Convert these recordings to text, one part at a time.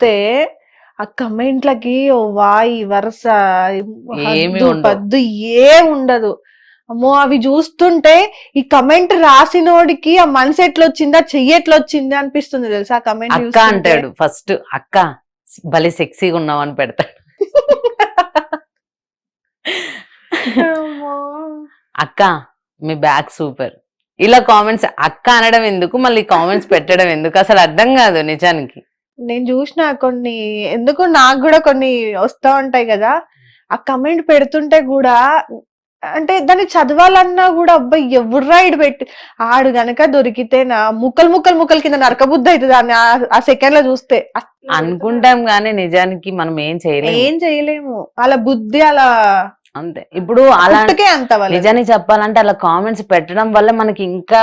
చూస్తే ఆ కమెంట్లకి ఓ వాయి వరుస. పద్దు ఏ ఉండదు. అమ్మో అవి చూస్తుంటే ఈ కమెంట్ రాసినోడికి ఆ మనసు ఎట్లా వచ్చిందా చెయ్యి ఎట్లా వచ్చింది అనిపిస్తుంది తెలుసా ఆ కమెంట్ అక్క అంటాడు ఫస్ట్ అక్క భలే సెక్సీగా ఉన్నావు అని పెడతాడు. అక్క మీ బ్యాగ్ సూపర్. ఇలా కామెంట్స్ అక్క అనడం ఎందుకు? మళ్ళీ కామెంట్స్ పెట్టడం ఎందుకు? అసలు అర్థం కాదు నిజానికి. నేను చూసిన కొన్ని ఎందుకు నాకు కూడా కొన్ని వస్తా ఉంటాయి కదా. ఆ కమెంట్ పెడుతుంటే కూడా అంటే దాన్ని చదవాలన్నా కూడా అబ్బాయి ఎవరు ఇడు పెట్టి ఆడు గనక దొరికితే నా ముక్కలు ముక్కలు ముక్కలు కింద నరకబుద్ధి అవుతుంది దాన్ని ఆ- సెకండ్లో చూస్తే. అనుకుంటాం కానీ నిజానికి మనం ఏం చేయలేము. ఏం చేయలేము. అలా బుద్ధి అలా అంతే. ఇప్పుడు అలా పుట్టుకే అంత వాళ్ళది. నిజానికి చెప్పాలంటే అలా కామెంట్స్ పెట్టడం వల్ల మనకి ఇంకా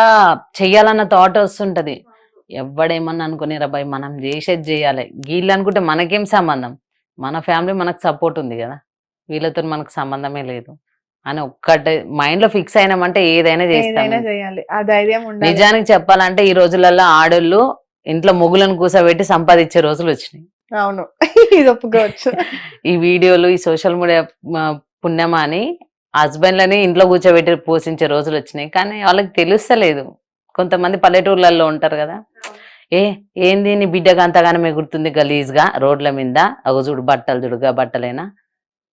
చెయ్యాలన్న థాట్ వస్తుంటది. ఎవడేమన్నా అనుకునేరా బాయ్ మనం చేసేది చేయాలి. వీళ్ళు అనుకుంటే మనకేం సంబంధం? మన ఫ్యామిలీ మనకు సపోర్ట్ ఉంది కదా. వీళ్ళతో మనకు సంబంధమే లేదు. అని ఒక్కటే మైండ్లో ఫిక్స్ అయినామంటే ఏదైనా చేస్తాం నిజానికి చెప్పాలంటే ఈ రోజులలో ఆడోళ్ళు ఇంట్లో మొగులను కూసబెట్టి సంపాదించే రోజులు వచ్చినాయి. అవును. ఇది ఒప్పుకోవచ్చు. ఈ వీడియోలు ఈ సోషల్ మీడియా పుణ్యమా అని హస్బెండ్లని ఇంట్లో కూర్చోబెట్టి పోషించే రోజులు వచ్చినాయి. కానీ వాళ్ళకి తెలుస్తలేదు. కొంతమంది పల్లెటూర్లలో ఉంటారు కదా. ఏ ఏంది నీ బిడ్డగా అంతగానో ఎగురుతుంది గలీజ్గా? రోడ్ల మీద? అగో చూడు బట్టలు చూడుగా బట్టలేనా.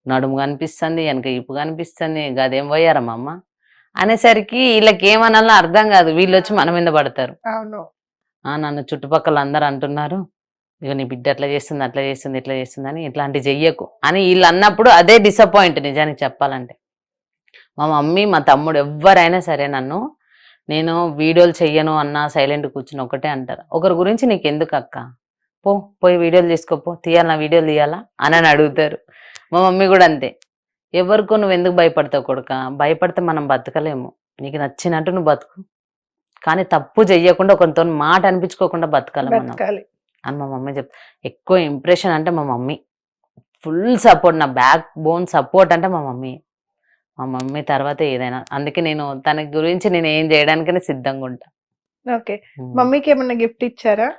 నడుము కనిపిస్తుంది వెనక ఇప్పు కనిపిస్తుంది గదేం పోయారమ్మ అమ్మ? అనేసరికి వీళ్ళకి ఏమనాలో అర్థం కాదు వీళ్ళు వచ్చి మన మీద పడతారు. నన్ను చుట్టుపక్కల అందరు అంటున్నారు ఇక నీ బిడ్డ అట్లా చేస్తుంది అట్లా చేస్తుంది ఇట్లా చేస్తుంది అని ఇట్లాంటి చెయ్యకు అని వీళ్ళు అన్నప్పుడు అదే డిసప్పాయింట్ నిజానికి చెప్పాలంటే. మా మమ్మీ మా తమ్ముడు ఎవరైనా సరే నన్ను నేను వీడియోలు చెయ్యను అన్నా సైలెంట్ కూర్చుని ఒకటే అంటారు. ఒకరి గురించి నీకు ఎందుకు అక్క పో పోయి వీడియోలు తీసుకోపో తీయాలా వీడియోలు తీయాలా? అని అని అడుగుతారు. మా మమ్మీ కూడా అంతే. ఎవరికో నువ్వు ఎందుకు భయపడతావు కొడుక? భయపడితే మనం బతకలేము. నీకు నచ్చినట్టు నువ్వు బతుకు. కానీ తప్పు చెయ్యకుండా ఒకరితో మాట అనిపించుకోకుండా బతకాలి మనం. అని మా మమ్మీ చెప్ ఎక్కువ ఇంప్రెషన్ అంటే మా మమ్మీ. ఫుల్ సపోర్ట్ నా బ్యాక్ బోన్ సపోర్ట్ అంటే మా మమ్మీ. మా మమ్మీ తర్వాత ఏదైనా. అందుకే నేను తన గురించి నేను ఏం చేయడానికైనా సిద్ధంగా ఉంటా. ఓకే. మమ్మీకి ఏమన్నా గిఫ్ట్ ఇచ్చారా?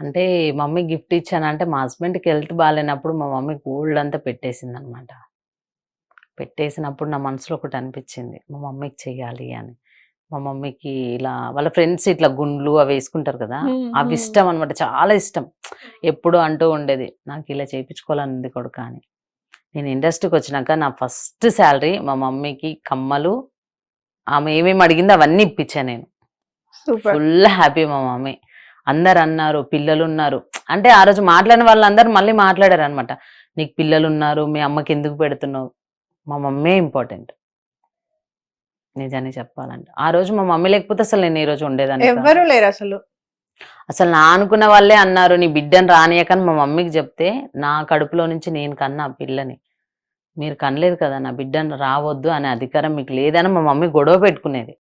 అంటే మమ్మీ గిఫ్ట్ ఇచ్చానంటే మా హస్బెండ్కి హెల్త్ బాగాలేనప్పుడు మా మమ్మీ గోల్డ్ అంతా పెట్టేసింది అనమాట పెట్టేసినప్పుడు నా మనసులో ఒకటి అనిపించింది. మా మమ్మీకి చెయ్యాలి అని. మా మమ్మీకి ఇలా వాళ్ళ ఫ్రెండ్స్ ఇట్లా గుండ్లు అవి వేసుకుంటారు కదా అవి. ఇష్టం అనమాట. చాలా ఇష్టం. ఎప్పుడు అంటూ ఉండేది నాకు ఇలా చేయించుకోవాలని ఉంది కొడుకు అని. నేను ఇండస్ట్రీకి వచ్చినాక నా ఫస్ట్ శాలరీ మా మమ్మీకి కమ్మలు ఆమె ఏమేమి అడిగిందో అవన్నీ ఇప్పించా నేను. ఫుల్ హ్యాపీ మా మమ్మీ. అందరు అన్నారు పిల్లలు ఉన్నారు అంటే ఆ రోజు మాట్లాడిన వాళ్ళందరూ మళ్ళీ మాట్లాడారు అనమాట నీకు పిల్లలు ఉన్నారు మీ అమ్మకి ఎందుకు పెడుతున్నావు? మా మమ్మీ ఇంపార్టెంట్. నిజాన్ని చెప్పాలంటే. ఆ రోజు మా మమ్మీ లేకపోతే అసలు నేను ఈ రోజు ఉండేదాన్ని కాదు. ఎవ్వరూ లేరు అసలు. అసలు నా అనుకున్న వాళ్ళే అన్నారు నీ బిడ్డను రానియకని మా మమ్మీకి చెప్తే నా కడుపులో నుంచి నేను కన్నా పిల్లని. మీరు కనలేదు కదా నా బిడ్డను రావద్దు అనే అధికారం మీకు లేదని మా మమ్మీ గొడవ పెట్టుకునేది.